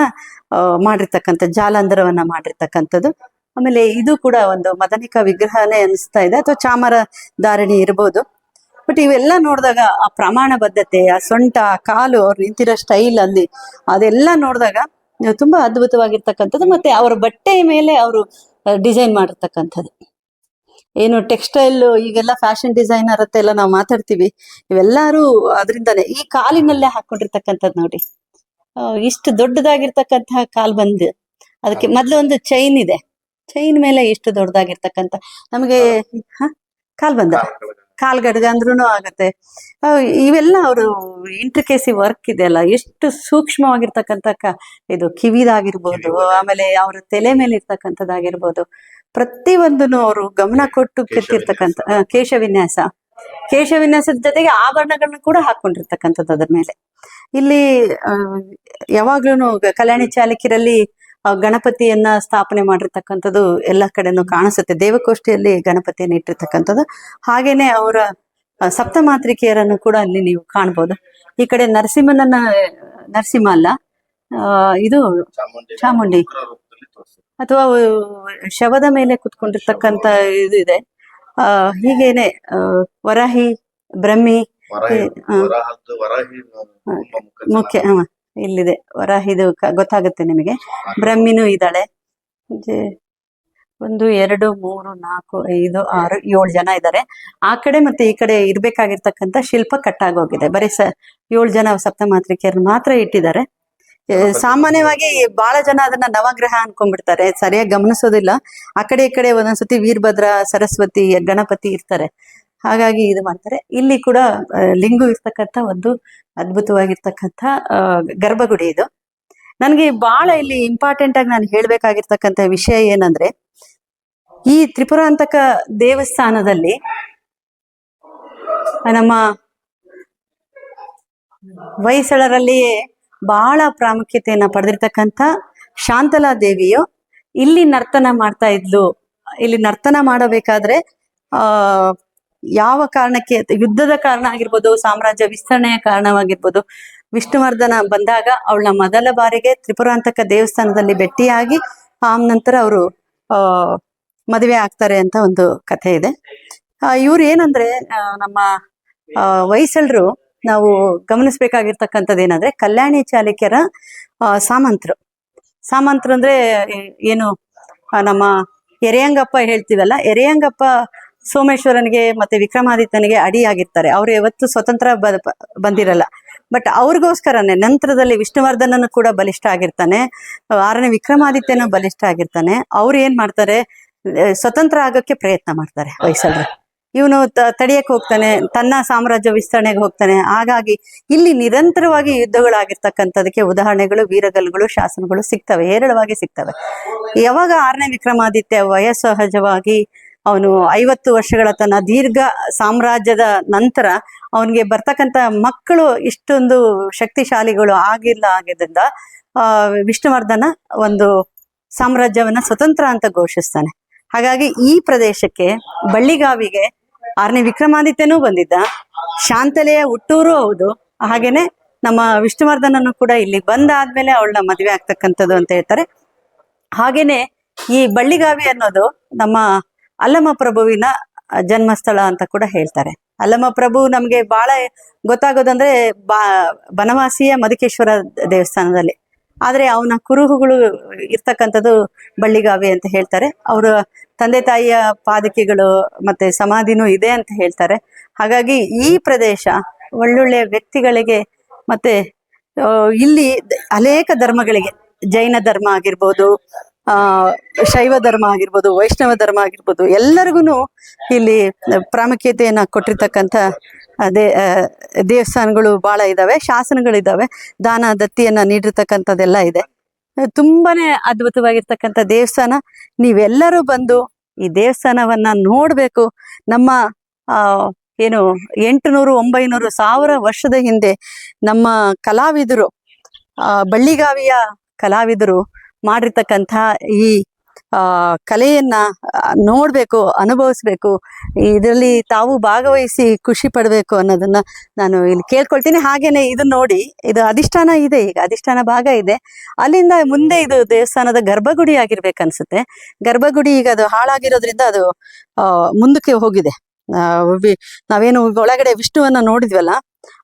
ಮಾಡಿರ್ತಕ್ಕಂಥ ಜಾಲಾಂಧರವನ್ನ ಮಾಡಿರ್ತಕ್ಕಂಥದ್ದು. ಆಮೇಲೆ ಇದು ಕೂಡ ಒಂದು ಮದನಿಕ ವಿಗ್ರಹನೇ ಅನಿಸ್ತಾ ಇದೆ. ಅಥವಾ ಚಾಮರ ಧಾರಣಿ ಇರ್ಬೋದು. ಬಟ್ ಇವೆಲ್ಲ ನೋಡಿದಾಗ ಆ ಪ್ರಮಾಣ ಬದ್ಧತೆ ಆ ಸೊಂಟ ಆ ಕಾಲು ಅವ್ರು ನಿಂತಿರೋ ಸ್ಟೈಲ್ ಅಲ್ಲಿ ಅದೆಲ್ಲ ನೋಡಿದಾಗ ತುಂಬಾ ಅದ್ಭುತವಾಗಿರ್ತಕ್ಕಂಥದ್ದು. ಮತ್ತೆ ಅವರ ಬಟ್ಟೆಯ ಮೇಲೆ ಅವರು ಡಿಸೈನ್ ಮಾಡಿರ್ತಕ್ಕಂಥದ್ದು. ಏನು ಟೆಕ್ಸ್ಟೈಲ್ ಈಗೆಲ್ಲ ಫ್ಯಾಷನ್ ಡಿಸೈನರ್ ಅಂತ ಎಲ್ಲ ನಾವು ಮಾತಾಡ್ತೀವಿ. ಇವೆಲ್ಲರೂ ಅದರಿಂದಾನೆ. ಈ ಕಾಲಿನಲ್ಲೇ ಹಾಕೊಂಡಿರ್ತಕ್ಕಂಥದ್ದು ನೋಡಿ. ಇಷ್ಟು ದೊಡ್ಡದಾಗಿರ್ತಕ್ಕಂತಹ ಕಾಲ್ ಬಂದು ಅದಕ್ಕೆ ಮೊದ್ಲು ಒಂದು ಚೈನ್ ಇದೆ. ಚೈನ್ ಮೇಲೆ ಇಷ್ಟು ದೊಡ್ಡದಾಗಿರ್ತಕ್ಕಂಥ ನಮಗೆ ಕಾಲ್ ಬಂದ. ಕಾಲ್ ಗಡ್ಗ ಅಂದ್ರೂ ಆಗತ್ತೆ. ಇವೆಲ್ಲ ಅವರು ಇಂಟ್ರಿಕೇಸಿ ವರ್ಕ್ ಇದೆ ಅಲ್ಲ. ಎಷ್ಟು ಸೂಕ್ಷ್ಮವಾಗಿರ್ತಕ್ಕಂಥ ಕ ಇದು ಕಿವಿದಾಗಿರ್ಬೋದು ಆಮೇಲೆ ಅವರ ತಲೆ ಮೇಲೆ ಇರ್ತಕ್ಕಂಥದ್ದಾಗಿರ್ಬೋದು. ಪ್ರತಿಯೊಂದನ್ನು ಅವರು ಗಮನ ಕೊಟ್ಟು ಕೆತ್ತಿರ್ತಕ್ಕಂಥ ಕೇಶವಿನ್ಯಾಸ. ಕೇಶ ವಿನ್ಯಾಸ ಕೇಶ ವಿನ್ಯಾಸದ ಜೊತೆಗೆ ಆಭರಣಗಳನ್ನ ಕೂಡ ಹಾಕೊಂಡಿರ್ತಕ್ಕಂಥದ್ದು ಅದ್ರ ಮೇಲೆ. ಇಲ್ಲಿ ಯಾವಾಗ್ಲೂ ಕಲ್ಯಾಣಿ ಚಾಲುಕ್ಯರಲ್ಲಿ ಆ, ಗಣಪತಿಯನ್ನ ಸ್ಥಾಪನೆ ಮಾಡಿರ್ತಕ್ಕಂಥದ್ದು ಎಲ್ಲ ಕಡೆನೂ ಕಾಣಿಸುತ್ತೆ. ದೇವಗೋಷ್ಠಿಯಲ್ಲಿ ಗಣಪತಿಯನ್ನು ಇಟ್ಟಿರ್ತಕ್ಕಂಥದ್ದು. ಹಾಗೇನೆ ಅವರ ಸಪ್ತಮಾತ್ರಿಕೆಯರನ್ನು ಕೂಡ ಅಲ್ಲಿ ನೀವು ಕಾಣ್ಬೋದು. ಈ ಕಡೆ ನರಸಿಂಹನನ್ನ ನರಸಿಂಹ ಅಲ್ಲ ಇದು ಚಾಮುಂಡಿ. ಅಥವಾ ಶವದ ಮೇಲೆ ಕುತ್ಕೊಂಡಿರ್ತಕ್ಕಂಥ ಇದು ಇದೆ. ಆ ಹೀಗೇನೆ ವರಾಹಿ ಬ್ರಹ್ಮಿ ಮುಖ್ಯ ಇಲ್ಲಿದೆ. ವರ, ಇದು ಗೊತ್ತಾಗುತ್ತೆ ನಿಮಗೆ. ಬ್ರಹ್ಮಿನೂ ಇದ್ದಾಳೆ. ಒಂದು, ಎರಡು, ಮೂರು, ನಾಲ್ಕು, ಐದು, ಆರು, ಏಳು ಜನ ಇದ್ದಾರೆ. ಆ ಕಡೆ ಮತ್ತೆ ಈ ಕಡೆ ಇರ್ಬೇಕಾಗಿರ್ತಕ್ಕಂಥ ಶಿಲ್ಪ ಕಟ್ಟಾಗೋಗಿದೆ. ಬರೀ ಸ, ಏಳು ಜನ ಸಪ್ತಮಾತ್ರಿಕೆಯರು ಮಾತ್ರ ಇಟ್ಟಿದ್ದಾರೆ. ಸಾಮಾನ್ಯವಾಗಿ ಬಹಳ ಜನ ಅದನ್ನ ನವಗ್ರಹ ಅನ್ಕೊಂಡ್ಬಿಡ್ತಾರೆ. ಸರಿಯಾಗಿ ಗಮನಿಸೋದಿಲ್ಲ. ಆ ಕಡೆ ಈ ಕಡೆ ಒಂದೊಂದ್ಸತಿ ವೀರಭದ್ರ, ಸರಸ್ವತಿ, ಗಣಪತಿ ಇರ್ತಾರೆ. ಹಾಗಾಗಿ ಇದು ಮಾಡ್ತಾರೆ. ಇಲ್ಲಿ ಕೂಡ ಲಿಂಗು ಇರ್ತಕ್ಕಂಥ ಒಂದು ಅದ್ಭುತವಾಗಿರ್ತಕ್ಕಂಥ ಗರ್ಭಗುಡಿ ಇದು. ನನಗೆ ಬಹಳ ಇಲ್ಲಿ ಇಂಪಾರ್ಟೆಂಟ್ ಆಗಿ ನಾನು ಹೇಳ್ಬೇಕಾಗಿರ್ತಕ್ಕಂಥ ವಿಷಯ ಏನಂದ್ರೆ, ಈ ತ್ರಿಪುರಾಂತಕ ದೇವಸ್ಥಾನದಲ್ಲಿ ನಮ್ಮ ಹೊಯ್ಸಳರಲ್ಲಿಯೇ ಬಹಳ ಪ್ರಾಮುಖ್ಯತೆಯನ್ನ ಪಡೆದಿರ್ತಕ್ಕಂಥ ಶಾಂತಲಾ ದೇವಿಯು ಇಲ್ಲಿ ನರ್ತನ ಮಾಡ್ತಾ ಇದ್ಲು. ಇಲ್ಲಿ ನರ್ತನ ಮಾಡಬೇಕಾದ್ರೆ, ಆ ಯಾವ ಕಾರಣಕ್ಕೆ ಯುದ್ಧದ ಕಾರಣ ಆಗಿರ್ಬೋದು, ಸಾಮ್ರಾಜ್ಯ ವಿಸ್ತರಣೆಯ ಕಾರಣವಾಗಿರ್ಬೋದು, ವಿಷ್ಣುವರ್ಧನ ಬಂದಾಗ ಅವಳನ್ನ ಮೊದಲ ಬಾರಿಗೆ ತ್ರಿಪುರಾಂತಕ ದೇವಸ್ಥಾನದಲ್ಲಿ ಭೇಟಿಯಾಗಿ ಆ ನಂತರ ಅವರು ಮದುವೆ ಆಗ್ತಾರೆ ಅಂತ ಒಂದು ಕಥೆ ಇದೆ. ಇವ್ರು ಏನಂದ್ರೆ ನಮ್ಮ ಹೊಯ್ಸಳರು ನಾವು ಗಮನಿಸ್ಬೇಕಾಗಿರ್ತಕ್ಕಂಥದ್ದು ಏನಂದ್ರೆ ಕಲ್ಯಾಣಿ ಚಾಲುಕ್ಯರ ಸಾಮಂತರು. ಸಾಮಂತರು ಅಂದ್ರೆ, ಏನು ನಮ್ಮ ಎರೆಯಂಗಪ್ಪ ಹೇಳ್ತೀವಲ್ಲ, ಎರೆಯಂಗಪ್ಪ ಸೋಮೇಶ್ವರನಿಗೆ ಮತ್ತೆ ವಿಕ್ರಮಾದಿತ್ಯನಿಗೆ ಅಡಿಯಾಗಿರ್ತಾರೆ. ಅವ್ರು ಯಾವತ್ತು ಸ್ವತಂತ್ರ ಬಂದಿರಲ್ಲ. ಬಟ್ ಅವ್ರಿಗೋಸ್ಕರನೇ ನಂತರದಲ್ಲಿ ವಿಷ್ಣುವರ್ಧನನು ಕೂಡ ಬಲಿಷ್ಠ ಆಗಿರ್ತಾನೆ. ಆರನೇ ವಿಕ್ರಮಾದಿತ್ಯನು ಬಲಿಷ್ಠ ಆಗಿರ್ತಾನೆ. ಅವ್ರು ಏನ್ ಮಾಡ್ತಾರೆ? ಸ್ವತಂತ್ರ ಆಗೋಕ್ಕೆ ಪ್ರಯತ್ನ ಮಾಡ್ತಾರೆ ಹೊಯ್ಸಳರು ಇವನು ತಡಿಯಕ್ಕೆ ಹೋಗ್ತಾನೆ, ತನ್ನ ಸಾಮ್ರಾಜ್ಯ ವಿಸ್ತರಣೆಗೆ ಹೋಗ್ತಾನೆ. ಹಾಗಾಗಿ ಇಲ್ಲಿ ನಿರಂತರವಾಗಿ ಯುದ್ಧಗಳಾಗಿರ್ತಕ್ಕಂಥದಕ್ಕೆ ಉದಾಹರಣೆಗಳು, ವೀರಗಲ್ಗಳು, ಶಾಸನಗಳು ಸಿಗ್ತವೆ, ಹೇರಳವಾಗಿ ಸಿಗ್ತವೆ. ಯಾವಾಗ ಆರನೇ ವಿಕ್ರಮಾದಿತ್ಯ ವಯಸ್ಸಹಜವಾಗಿ ಅವನು ಐವತ್ತು ವರ್ಷಗಳ ತನ್ನ ದೀರ್ಘ ಸಾಮ್ರಾಜ್ಯದ ನಂತರ ಅವನಿಗೆ ಬರ್ತಕ್ಕಂಥ ಮಕ್ಕಳು ಇಷ್ಟೊಂದು ಶಕ್ತಿಶಾಲಿಗಳು ಆಗಿಲ್ಲ ಆಗಿದ್ದರಿಂದ ವಿಷ್ಣುವರ್ಧನ ಒಂದು ಸಾಮ್ರಾಜ್ಯವನ್ನ ಸ್ವತಂತ್ರ ಅಂತ ಘೋಷಿಸ್ತಾನೆ. ಹಾಗಾಗಿ ಈ ಪ್ರದೇಶಕ್ಕೆ ಬಳ್ಳಿಗಾವಿಗೆ ಆರನೇ ವಿಕ್ರಮಾದಿತ್ಯನೂ ಬಂದಿದ್ದ. ಶಾಂತಲೆಯ ಹುಟ್ಟೂರು ಹೌದು. ಹಾಗೇನೆ ನಮ್ಮ ವಿಷ್ಣುವರ್ಧನನು ಕೂಡ ಇಲ್ಲಿ ಬಂದಾದ್ಮೇಲೆ ಅವಳನ್ನ ಮದುವೆ ಆಗ್ತಕ್ಕಂಥದ್ದು ಅಂತ ಹೇಳ್ತಾರೆ. ಹಾಗೇನೆ ಈ ಬಳ್ಳಿಗಾವಿ ಅನ್ನೋದು ನಮ್ಮ ಅಲ್ಲಮ ಪ್ರಭುವಿನ ಜನ್ಮಸ್ಥಳ ಅಂತ ಕೂಡ ಹೇಳ್ತಾರೆ. ಅಲ್ಲಮ ಪ್ರಭು ನಮ್ಗೆ ಬಹಳ ಗೊತ್ತಾಗೋದಂದ್ರೆ ಬಾ, ಬನವಾಸಿಯ ಮಧುಕೇಶ್ವರ ದೇವಸ್ಥಾನದಲ್ಲಿ. ಆದ್ರೆ ಅವನ ಕುರುಹುಗಳು ಇರ್ತಕ್ಕಂಥದ್ದು ಬಳ್ಳಿಗಾವಿ ಅಂತ ಹೇಳ್ತಾರೆ. ಅವರ ತಂದೆ ತಾಯಿಯ ಪಾದಕಿಗಳು ಮತ್ತೆ ಸಮಾಧಿನೂ ಇದೆ ಅಂತ ಹೇಳ್ತಾರೆ. ಹಾಗಾಗಿ ಈ ಪ್ರದೇಶ ಒಳ್ಳೊಳ್ಳೆ ವ್ಯಕ್ತಿಗಳಿಗೆ ಮತ್ತೆ ಇಲ್ಲಿ ಅನೇಕ ಧರ್ಮಗಳಿಗೆ ಜೈನ ಧರ್ಮ ಆಗಿರ್ಬೋದು ಆ, ಶೈವ ಧರ್ಮ ಆಗಿರ್ಬೋದು, ವೈಷ್ಣವ ಧರ್ಮ ಆಗಿರ್ಬೋದು ಎಲ್ಲರಿಗೂ ಇಲ್ಲಿ ಪ್ರಾಮುಖ್ಯತೆಯನ್ನ ಕೊಟ್ಟಿರ್ತಕ್ಕಂಥ ಅದೇ ದೇವಸ್ಥಾನಗಳು ಬಹಳ ಇದ್ದಾವೆ ಶಾಸನಗಳಿದ್ದಾವೆ ದಾನ ದತ್ತಿಯನ್ನ ನೀಡಿರ್ತಕ್ಕಂಥದ್ದೆಲ್ಲ ಇದೆ. ತುಂಬಾನೇ ಅದ್ಭುತವಾಗಿರ್ತಕ್ಕಂಥ ದೇವಸ್ಥಾನ. ನೀವೆಲ್ಲರೂ ಬಂದು ಈ ದೇವಸ್ಥಾನವನ್ನ ನೋಡ್ಬೇಕು. ನಮ್ಮ ಏನು, ಎಂಟುನೂರು, ಒಂಬೈನೂರು ಸಾವಿರ ವರ್ಷದ ಹಿಂದೆ ನಮ್ಮ ಕಲಾವಿದರು ಬಳ್ಳಿಗಾವಿಯ ಕಲಾವಿದರು ಮಾಡಿರ್ತಕ್ಕಂಥ ಈ ಕಲೆಯನ್ನ ನೋಡಬೇಕು, ಅನುಭವಿಸ್ಬೇಕು, ಇದರಲ್ಲಿ ತಾವು ಭಾಗವಹಿಸಿ ಖುಷಿ ಪಡಬೇಕು ಅನ್ನೋದನ್ನ ನಾನು ಇಲ್ಲಿ ಕೇಳ್ಕೊಳ್ತೀನಿ. ಹಾಗೇನೆ ಇದು ನೋಡಿ, ಇದು ಅಧಿಷ್ಠಾನ ಇದೆ ಈಗ, ಅಧಿಷ್ಠಾನ ಭಾಗ ಇದೆ. ಅಲ್ಲಿಂದ ಮುಂದೆ ಇದು ದೇವಸ್ಥಾನದ ಗರ್ಭಗುಡಿ ಆಗಿರ್ಬೇಕನ್ಸುತ್ತೆ. ಗರ್ಭಗುಡಿ ಈಗ ಅದು ಹಾಳಾಗಿರೋದ್ರಿಂದ ಅದು ಮುಂದಕ್ಕೆ ಹೋಗಿದೆ. ನಾವೇನು ಒಳಗಡೆ ವಿಷ್ಣುವನ್ನ ನೋಡಿದ್ವಲ್ಲ,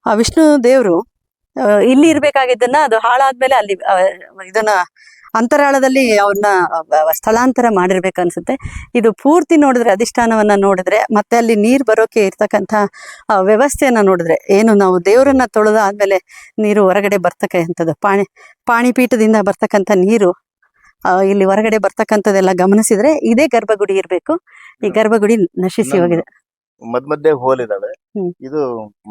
ಆ ವಿಷ್ಣು ದೇವರು ಇಲ್ಲಿ ಇರ್ಬೇಕಾಗಿದ್ದನ್ನ ಅದು ಹಾಳಾದ್ಮೇಲೆ ಅಲ್ಲಿ ಇದನ್ನ ಅಂತರಾಳದಲ್ಲಿ ಅವ್ರನ್ನ ಸ್ಥಳಾಂತರ ಮಾಡಿರ್ಬೇಕನ್ಸುತ್ತೆ ಇದು ಪೂರ್ತಿ ನೋಡಿದ್ರೆ ಅಧಿಷ್ಠಾನವನ್ನ ನೋಡಿದ್ರೆ ಮತ್ತೆ ಅಲ್ಲಿ ನೀರ್ ಬರೋಕೆ ಇರ್ತಕ್ಕಂಥ ವ್ಯವಸ್ಥೆಯನ್ನು ನೋಡಿದ್ರೆ ಏನು ನಾವು ದೇವರನ್ನ ತೊಳೆದ ಆದ್ಮೇಲೆ ನೀರು ಹೊರಗಡೆ ಬರ್ತಕ್ಕಂಥದ್ದು ಪಾಣಿ ಪಾಣಿಪೀಠದಿಂದ ಬರ್ತಕ್ಕಂಥ ನೀರು ಇಲ್ಲಿ ಹೊರಗಡೆ ಬರ್ತಕ್ಕಂಥದ್ದೆಲ್ಲ ಗಮನಿಸಿದ್ರೆ ಇದೇ ಗರ್ಭಗುಡಿ ಇರ್ಬೇಕು. ಈ ಗರ್ಭಗುಡಿ ನಶಿಸಿ ಹೋಗಿದೆ. ಮದ್ ಮಧ್ಯೆ ಹೋಲ್ ಇದಾವೆ ಇದು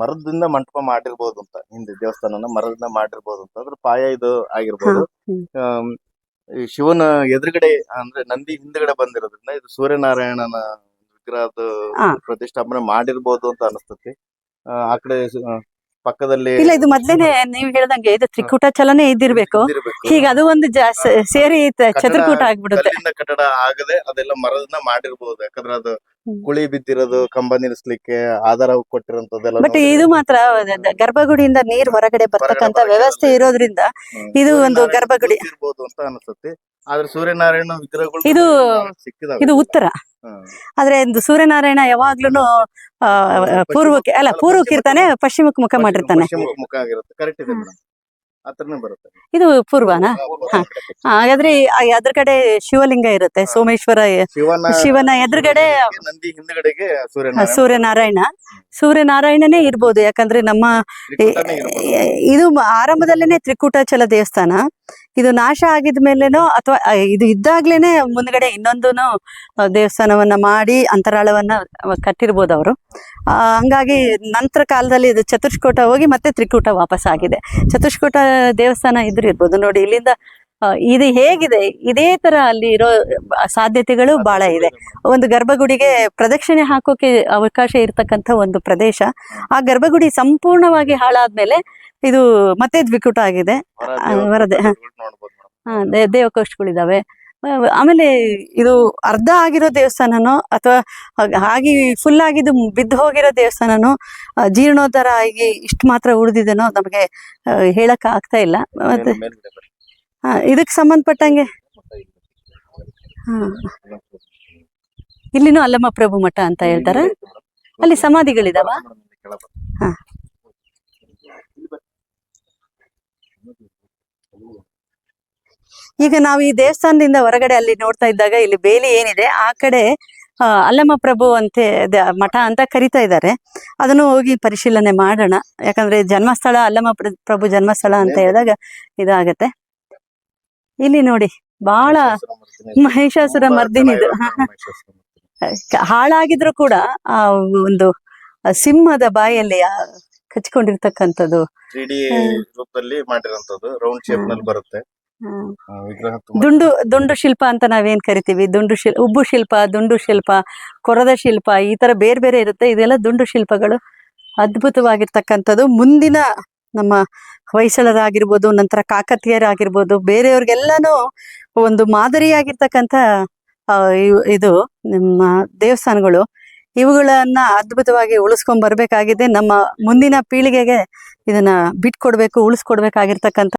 ಮರದಿಂದ ಮಂಟಪ ಮಾಡಿರ್ಬೋದು ಅಂತ ಹಿಂದೆ ದೇವಸ್ಥಾನನ ಮರದಿಂದ ಮಾಡಿರ್ಬೋದು ಅಂತ. ಅದ್ರ ಪಾಯ ಇದು ಆಗಿರ್ಬೋದು. ಈ ಶಿವನ ಎದುರುಗಡೆ ಅಂದ್ರೆ ನಂದಿ ಹಿಂದ್ಗಡೆ ಬಂದಿರೋದ್ರಿಂದ ಇದು ಸೂರ್ಯನಾರಾಯಣನ ವಿಗ್ರಹದ ಪ್ರತಿಷ್ಠಾಪನೆ ಮಾಡಿರ್ಬೋದು ಅಂತ ಅನಿಸ್ತತಿ. ಆ, ಕಡೆ ಪಕ್ಕದಲ್ಲಿ ಇಲ್ಲ ಇದು ಮೊದ್ಲೇನೆ ನೀವ್ ಹೇಳ್ದಂಗೆ ಇದು ತ್ರಿಕೂಟ ಚಲನೆ ಇದ್ದಿರ್ಬೇಕು. ಈಗ ಅದು ಒಂದು ಸೇರಿ ಚತುರ್ಕೂಟ ಆಗ್ಬಿಡುತ್ತೆ ಕಟ್ಟಡ ಆಗದೆ ಅದೆಲ್ಲ ಮರದನ್ನ ಮಾಡಿರ್ಬಹುದು ಯಾಕಂದ್ರೆ ಅದು. ಕುಳಿ ಬಿದ್ದಿರೋದು ಕಂಬ ನಿಲ್ಲಿಸ್ಲಿಕ್ಕೆ ಆಧಾರ ಕೊಟ್ಟಿರೋದೆಲ್ಲ ಬಟ್ ಇದು ಮಾತ್ರ ಗರ್ಭಗುಡಿಯಿಂದ ನೀರ್ ಹೊರಗಡೆ ಬರ್ತಕ್ಕಂತ ವ್ಯವಸ್ಥೆ ಇರೋದ್ರಿಂದ ಇದು ಒಂದು ಗರ್ಭಗುಡಿ. ಇರ್ಬೋದು ಅಂತ ಅನಿಸುತ್ತೆ ಆದ್ರೆ ಸೂರ್ಯನಾರಾಯಣ ವಿಗ್ರಹಗಳು ಇದು- ಇದು ಉತ್ತರ. ಆದ್ರೆ ಒಂದು ಸೂರ್ಯನಾರಾಯಣ ಯಾವಾಗ್ಲೂನು ಆ, ಪೂರ್ವಕ್ಕೆ ಅಲ್ಲ ಪೂರ್ವಕ್ಕೆ ಇರ್ತಾನೆ ಪಶ್ಚಿಮಕ್ಕೆ ಮುಖ ಮಾಡಿರ್ತಾನೆ. ಇದೆ ಪೂರ್ವನಾ? ಹಾಗಾದ್ರೆ ಅದ್ರ ಕಡೆ ಶಿವಲಿಂಗ ಇರುತ್ತೆ? ಸೋಮೇಶ್ವರ ಶಿವನ ಎದುರುಗಡೆ ಸೂರ್ಯನಾರಾಯಣ. ಸೂರ್ಯನಾರಾಯಣ. ಸೂರ್ಯನಾರಾಯಣನೇ ಇರ್ಬೋದು ಯಾಕಂದ್ರೆ ನಮ್ಮ ಇದು ಆರಂಭದಲ್ಲೇನೆ ತ್ರಿಕೂಟಾಚಲ ದೇವಸ್ಥಾನ. ಇದು ನಾಶ ಆಗಿದ ಮೇಲೇನೋ ಅಥವಾ ಇದು ಇದ್ದಾಗ್ಲೇನೆ ಮುಂದ್ಗಡೆ ಇನ್ನೊಂದುನು ದೇವಸ್ಥಾನವನ್ನ ಮಾಡಿ ಅಂತರಾಳವನ್ನ ಕಟ್ಟಿರ್ಬೋದು ಅವರು. ಹಂಗಾಗಿ ನಂತರ ಕಾಲದಲ್ಲಿ ಇದು ಚತುಷ್ಕೋಟ ಹೋಗಿ ಮತ್ತೆ ತ್ರಿಕೂಟ ವಾಪಸ್ ಆಗಿದೆ ಚತುಷ್ಕೋಟ ದೇವಸ್ಥಾನ ಇದ್ರೂ ಇರ್ಬೋದು ನೋಡಿ, ಇಲ್ಲಿಂದ ಇದು ಹೇಗಿದೆ? ಇದೇ ತರ ಅಲ್ಲಿ ಇರೋ ಸಾಧ್ಯತೆಗಳು ಬಹಳ ಇದೆ. ಒಂದು ಗರ್ಭಗುಡಿಗೆ ಪ್ರದಕ್ಷಿಣೆ ಹಾಕೋಕೆ ಅವಕಾಶ ಇರತಕ್ಕಂಥ ಒಂದು ಪ್ರದೇಶ. ಆ ಗರ್ಭಗುಡಿ ಸಂಪೂರ್ಣವಾಗಿ ಹಾಳಾದ್ಮೇಲೆ ಇದು ಮತ್ತೆ ದ್ವಿಕುಟ ಆಗಿದೆ. ವರದೇ ದೇವಕೋಷ್ಠಗಳಿದಾವೆ ಆಮೇಲೆ ಇದು ಅರ್ಧ ಆಗಿರೋ ದೇವಸ್ಥಾನನೋ ಅಥವಾ ಹಾಗೆ ಫುಲ್ ಆಗಿದ್ದು ಬಿದ್ದು ಹೋಗಿರೋ ದೇವಸ್ಥಾನನೋ ಜೀರ್ಣೋದ್ಧಾರ ಆಗಿ ಇಷ್ಟು ಮಾತ್ರ ಉಳಿದಿದೆನೋ ನಮಗೆ ಹೇಳಕ್ ಆಗ್ತಾ ಇಲ್ಲ. ಮತ್ತೆ ಇದಕ್ಕೆ ಸಂಬಂಧಪಟ್ಟಂಗೆ. ಹಾ. ಇಲ್ಲಿನೂ ಅಲ್ಲಮ್ಮ ಪ್ರಭು ಮಠ ಅಂತ ಹೇಳ್ತಾರ. ಅಲ್ಲಿ ಸಮಾಧಿಗಳಿದಾವ? ಹಾ. ಈಗ ನಾವು ಈ ದೇವಸ್ಥಾನದಿಂದ ಹೊರಗಡೆ ಅಲ್ಲಿ ನೋಡ್ತಾ ಇದ್ದಾಗ ಇಲ್ಲಿ ಬೇಲಿ ಏನಿದೆ, ಆ ಕಡೆ ಅಲ್ಲಮ್ಮ ಪ್ರಭು ಅಂತೆ ಮಠ ಅಂತ ಕರಿತಾ ಇದ್ದಾರೆ. ಅದನ್ನು ಹೋಗಿ ಪರಿಶೀಲನೆ ಮಾಡೋಣ. ಯಾಕಂದ್ರೆ ಜನ್ಮಸ್ಥಳ, ಅಲ್ಲಮ್ಮ ಪ್ರ- ಪ್ರಭು ಜನ್ಮಸ್ಥಳ ಅಂತ ಹೇಳಿದಾಗ ಇದಾಗತ್ತೆ. ಇಲ್ಲಿ ನೋಡಿ ಬಹಳ ಮಹಿಷಾಸುರ ಮರ್ದಿನಿದು. ಹಾಳಾಗಿದ್ರು ಕೂಡ ಆ ಒಂದು ಸಿಂಹದ ಬಾಯಲ್ಲಿ ಕಚ್ಕೊಂಡಿರ್ತಕ್ಕಂಥದ್ದು. 3D ರೂಪದಲ್ಲಿ ಮಾಡಿರೋದು ರೌಂಡ್ ಶೇಪ್ನಲ್ಲಿ ಬರುತ್ತೆ. ದುಂಡು ದುಂಡು ಶಿಲ್ಪ ಅಂತ ನಾವೇನ್ ಕರಿತೀವಿ? ದುಂಡು ಶಿಲ್ ಉಬ್ಬು ಶಿಲ್ಪ ದುಂಡು ಶಿಲ್ಪ ಕೊರದ ಶಿಲ್ಪ ಈ ತರ ಬೇರೆ ಬೇರೆ ಇರುತ್ತೆ. ಇದೆಲ್ಲ ದುಂಡು ಶಿಲ್ಪಗಳು. ಅದ್ಭುತವಾಗಿರ್ತಕ್ಕಂಥದ್ದು. ಮುಂದಿನ ನಮ್ಮ ಹೊಯ್ಸಳರಾಗಿರ್ಬೋದು, ನಂತರ ಕಾಕತೀಯರಾಗಿರ್ಬೋದು, ಬೇರೆಯವ್ರಿಗೆಲ್ಲಾನು ಒಂದು ಮಾದರಿಯಾಗಿರ್ತಕ್ಕಂಥ ಇದು ನಿಮ್ಮ ದೇವಸ್ಥಾನಗಳು, ಇವುಗಳನ್ನ ಅದ್ಭುತವಾಗಿ ಉಳಿಸ್ಕೊಂಡ್ ಬರ್ಬೇಕಾಗಿದೆ ನಮ್ಮ ಮುಂದಿನ ಪೀಳಿಗೆಗೆ ಇದನ್ನ ಬಿಟ್ಕೊಡ್ಬೇಕು, ಉಳಿಸ್ಕೊಡ್ಬೇಕಾಗಿರ್ತಕ್ಕಂಥ